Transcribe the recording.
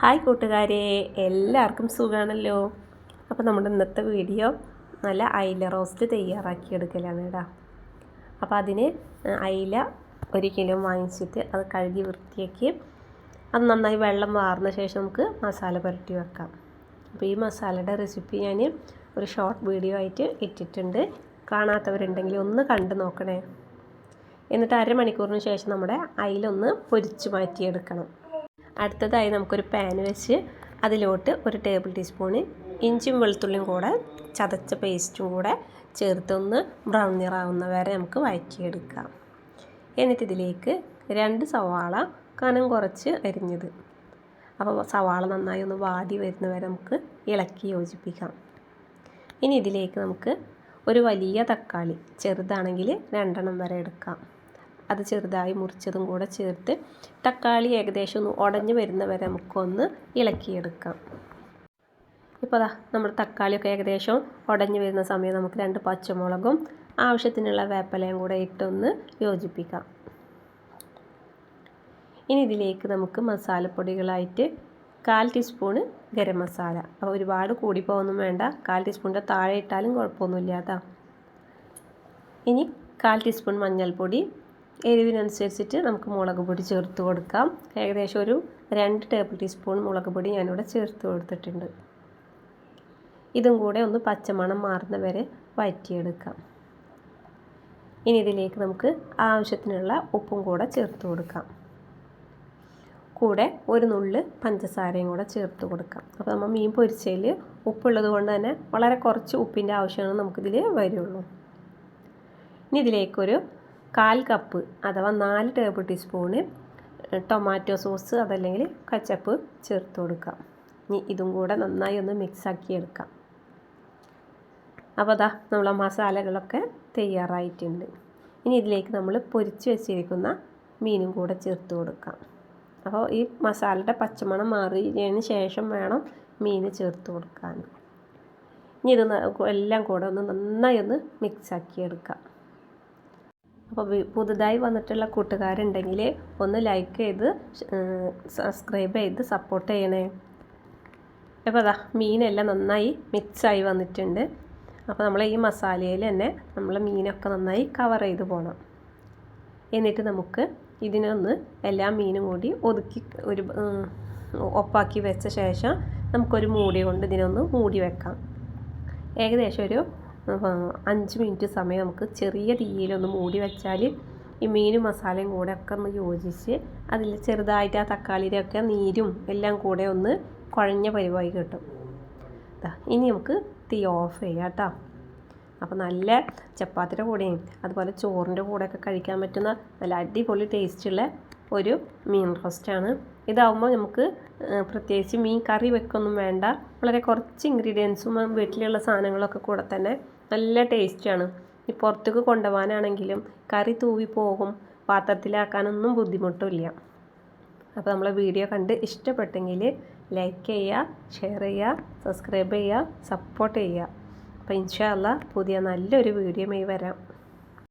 Hi കൂട്ടുകാരെ എല്ലാവർക്കും സുഖമാണല്ലോ അപ്പോൾ നമ്മുടെ ഇന്നത്തെ വീഡിയോ നല്ല അയില റോസ്റ്റ് തയ്യാറാക്കി എടുക്കലാണ് കേട്ടോ അപ്പോൾ അതിന് അയില ഒരു കിലോ വാങ്ങിച്ചിട്ട് അത് കഴുകി വൃത്തിയാക്കി അത് നന്നായി വെള്ളം വാർന്ന ശേഷം നമുക്ക് മസാല പുരട്ടി വെക്കാം. അപ്പോൾ ഈ മസാലയുടെ റെസിപ്പി ഞാൻ ഒരു ഷോർട്ട് വീഡിയോ ആയിട്ട് ഇട്ടിട്ടുണ്ട്. കാണാത്തവരുണ്ടെങ്കിൽ ഒന്ന് കണ്ടു നോക്കണേ. എന്നിട്ട് അരമണിക്കൂറിന് ശേഷം നമ്മുടെ അയിലൊന്ന് പൊരിച്ച് മാറ്റിയെടുക്കണം. അടുത്തതായി നമുക്കൊരു പാൻ വെച്ച് അതിലോട്ട് ഒരു ടേബിൾ ടീസ്പൂണ് ഇഞ്ചും വെളുത്തുള്ളിയും കൂടെ ചതച്ച പേസ്റ്റും കൂടെ ചേർത്തൊന്ന് ബ്രൗൺ നിറാവുന്ന വരെ നമുക്ക് വഴറ്റിയെടുക്കാം. എന്നിട്ട് ഇതിലേക്ക് രണ്ട് സവാള കനം കുറച്ച് അരിഞ്ഞത്. അപ്പോൾ സവാള നന്നായി ഒന്ന് വാടി വരുന്ന വരെ നമുക്ക് ഇളക്കി യോജിപ്പിക്കാം. ഇനി ഇതിലേക്ക് നമുക്ക് ഒരു വലിയ തക്കാളി ചെറുതാണെങ്കിൽ രണ്ടെണ്ണം വരെ എടുക്കാം. അത് ചെറുതായി മുറിച്ചതും കൂടെ ചേർത്ത് തക്കാളി ഏകദേശം ഒന്ന് ഉടഞ്ഞു വരുന്ന വരെ നമുക്കൊന്ന് ഇളക്കിയെടുക്കാം. ഇപ്പോൾ അതാ നമ്മുടെ തക്കാളിയൊക്കെ ഏകദേശം ഉടഞ്ഞു വരുന്ന സമയം നമുക്ക് രണ്ട് പച്ചമുളകും ആവശ്യത്തിനുള്ള വേപ്പലയും കൂടെ ഇട്ടൊന്ന് യോജിപ്പിക്കാം. ഇനി ഇതിലേക്ക് നമുക്ക് മസാലപ്പൊടികളായിട്ട് കാൽ ടീസ്പൂണ് ഗരം മസാല. അപ്പോൾ ഒരുപാട് കൂടി പോകുന്നു വേണ്ട. കാൽ ടീസ്പൂണിന്റെ താഴെ ഇട്ടാലും കുഴപ്പമൊന്നുമില്ല കേട്ടോ. ഇനി കാൽ ടീസ്പൂൺ മഞ്ഞൾപ്പൊടി എരിവിനനുസരിച്ചിട്ട് നമുക്ക് മുളക് പൊടി ചേർത്ത് കൊടുക്കാം. ഏകദേശം ഒരു രണ്ട് ടേബിൾ ടീസ്പൂൺ മുളക് പൊടി ഞാനിവിടെ ചേർത്ത് കൊടുത്തിട്ടുണ്ട്. ഇതും കൂടെ ഒന്ന് പച്ചമണം മാറുന്ന വരെ വഴറ്റിയെടുക്കാം. ഇനി ഇതിലേക്ക് നമുക്ക് ആവശ്യത്തിനുള്ള ഉപ്പും കൂടെ ചേർത്ത് കൊടുക്കാം. കൂടെ ഒരു നുള്ള് പഞ്ചസാരയും കൂടെ ചേർത്ത് കൊടുക്കാം. അപ്പോൾ നമ്മൾ മീൻ പൊരിച്ചതിൽ ഉപ്പുള്ളത് കൊണ്ട് തന്നെ വളരെ കുറച്ച് ഉപ്പിന്റെ ആവശ്യമാണ് നമുക്കിതിൽ വരുള്ളൂ. ഇനി ഇതിലേക്കൊരു കാൽ കപ്പ് അഥവാ നാല് ടേബിൾ ടീസ്പൂണ് ടൊമാറ്റോ സോസ് അതല്ലെങ്കിൽ കച്ചപ്പ് ചേർത്ത് കൊടുക്കാം. ഇനി ഇതും കൂടെ നന്നായി ഒന്ന് മിക്സാക്കി എടുക്കാം. അപ്പോൾ അതാ നമ്മളെ മസാലകളൊക്കെ തയ്യാറായിട്ടുണ്ട്. ഇനി ഇതിലേക്ക് നമ്മൾ പൊരിച്ച് വെച്ചിരിക്കുന്ന മീനും കൂടെ ചേർത്ത് കൊടുക്കാം. അപ്പോൾ ഈ മസാലയുടെ പച്ചമണം മാറിയതിന് ശേഷം വേണം മീൻ ചേർത്ത് കൊടുക്കാൻ. ഇനി ഇത് എല്ലാം കൂടെ ഒന്ന് നന്നായി ഒന്ന് മിക്സാക്കി എടുക്കാം. അപ്പോൾ പുതുതായി വന്നിട്ടുള്ള കൂട്ടുകാരുണ്ടെങ്കിൽ ഒന്ന് ലൈക്ക് ചെയ്ത് സബ്സ്ക്രൈബ് ചെയ്ത് സപ്പോർട്ട് ചെയ്യണേ. അപ്പോൾ അതാ മീനെല്ലാം നന്നായി മിക്സായി വന്നിട്ടുണ്ട്. അപ്പോൾ നമ്മൾ ഈ മസാലയിൽ തന്നെ നമ്മൾ മീനൊക്കെ നന്നായി കവർ ചെയ്ത് പോകണം എന്നിട്ട് നമുക്ക് ഇതിനൊന്ന് എല്ലാ മീനും കൂടി ഒതുക്കി ഒരു ഒപ്പാക്കി വെച്ച ശേഷം നമുക്കൊരു മൂടി കൊണ്ട് ഇതിനൊന്ന് മൂടി വെക്കാം. ഏകദേശം ഒരു അഞ്ച് മിനിറ്റ് സമയം നമുക്ക് ചെറിയ തീയിലൊന്ന് മൂടി വെച്ചാൽ ഈ മീനും മസാലയും കൂടെ ഒക്കെ ഒന്ന് യോജിച്ച് അതിൽ ചെറുതായിട്ട് ആ തക്കാളിയുടെ ഒക്കെ നീരും എല്ലാം കൂടെ ഒന്ന് കുഴഞ്ഞ പരിവായി കിട്ടും. ഇനി നമുക്ക് തീ ഓഫ് ചെയ്യാം കേട്ടോ. അപ്പോൾ നല്ല ചപ്പാത്തിയുടെ കൂടെയും അതുപോലെ ചോറിന്റെ കൂടെയൊക്കെ കഴിക്കാൻ പറ്റുന്ന നല്ല അടിപൊളി ടേസ്റ്റുള്ള ഒരു മീൻ റോസ്റ്റാണ്. ഇതാവുമ്പോൾ നമുക്ക് പ്രത്യേകിച്ച് മീൻ കറി വെക്കൊന്നും വേണ്ട. വളരെ കുറച്ച് ഇൻഗ്രീഡിയൻസും വീട്ടിലുള്ള സാധനങ്ങളൊക്കെ കൂടെ തന്നെ നല്ല ടേസ്റ്റാണ്. ഈ പുറത്തേക്ക് കൊണ്ടുപോകാനാണെങ്കിലും കറി തൂവി പോകും. പാത്രത്തിലാക്കാനൊന്നും ബുദ്ധിമുട്ടില്ല അപ്പോൾ നമ്മളെ വീഡിയോ കണ്ട് ഇഷ്ടപ്പെട്ടെങ്കിൽ ലൈക്ക് ചെയ്യുക ഷെയർ ചെയ്യുക സബ്സ്ക്രൈബ് ചെയ്യുക സപ്പോർട്ട് ചെയ്യുക. അപ്പോൾ ഇൻഷാല്ല പുതിയ നല്ലൊരു വീഡിയോയുമായി വരാം.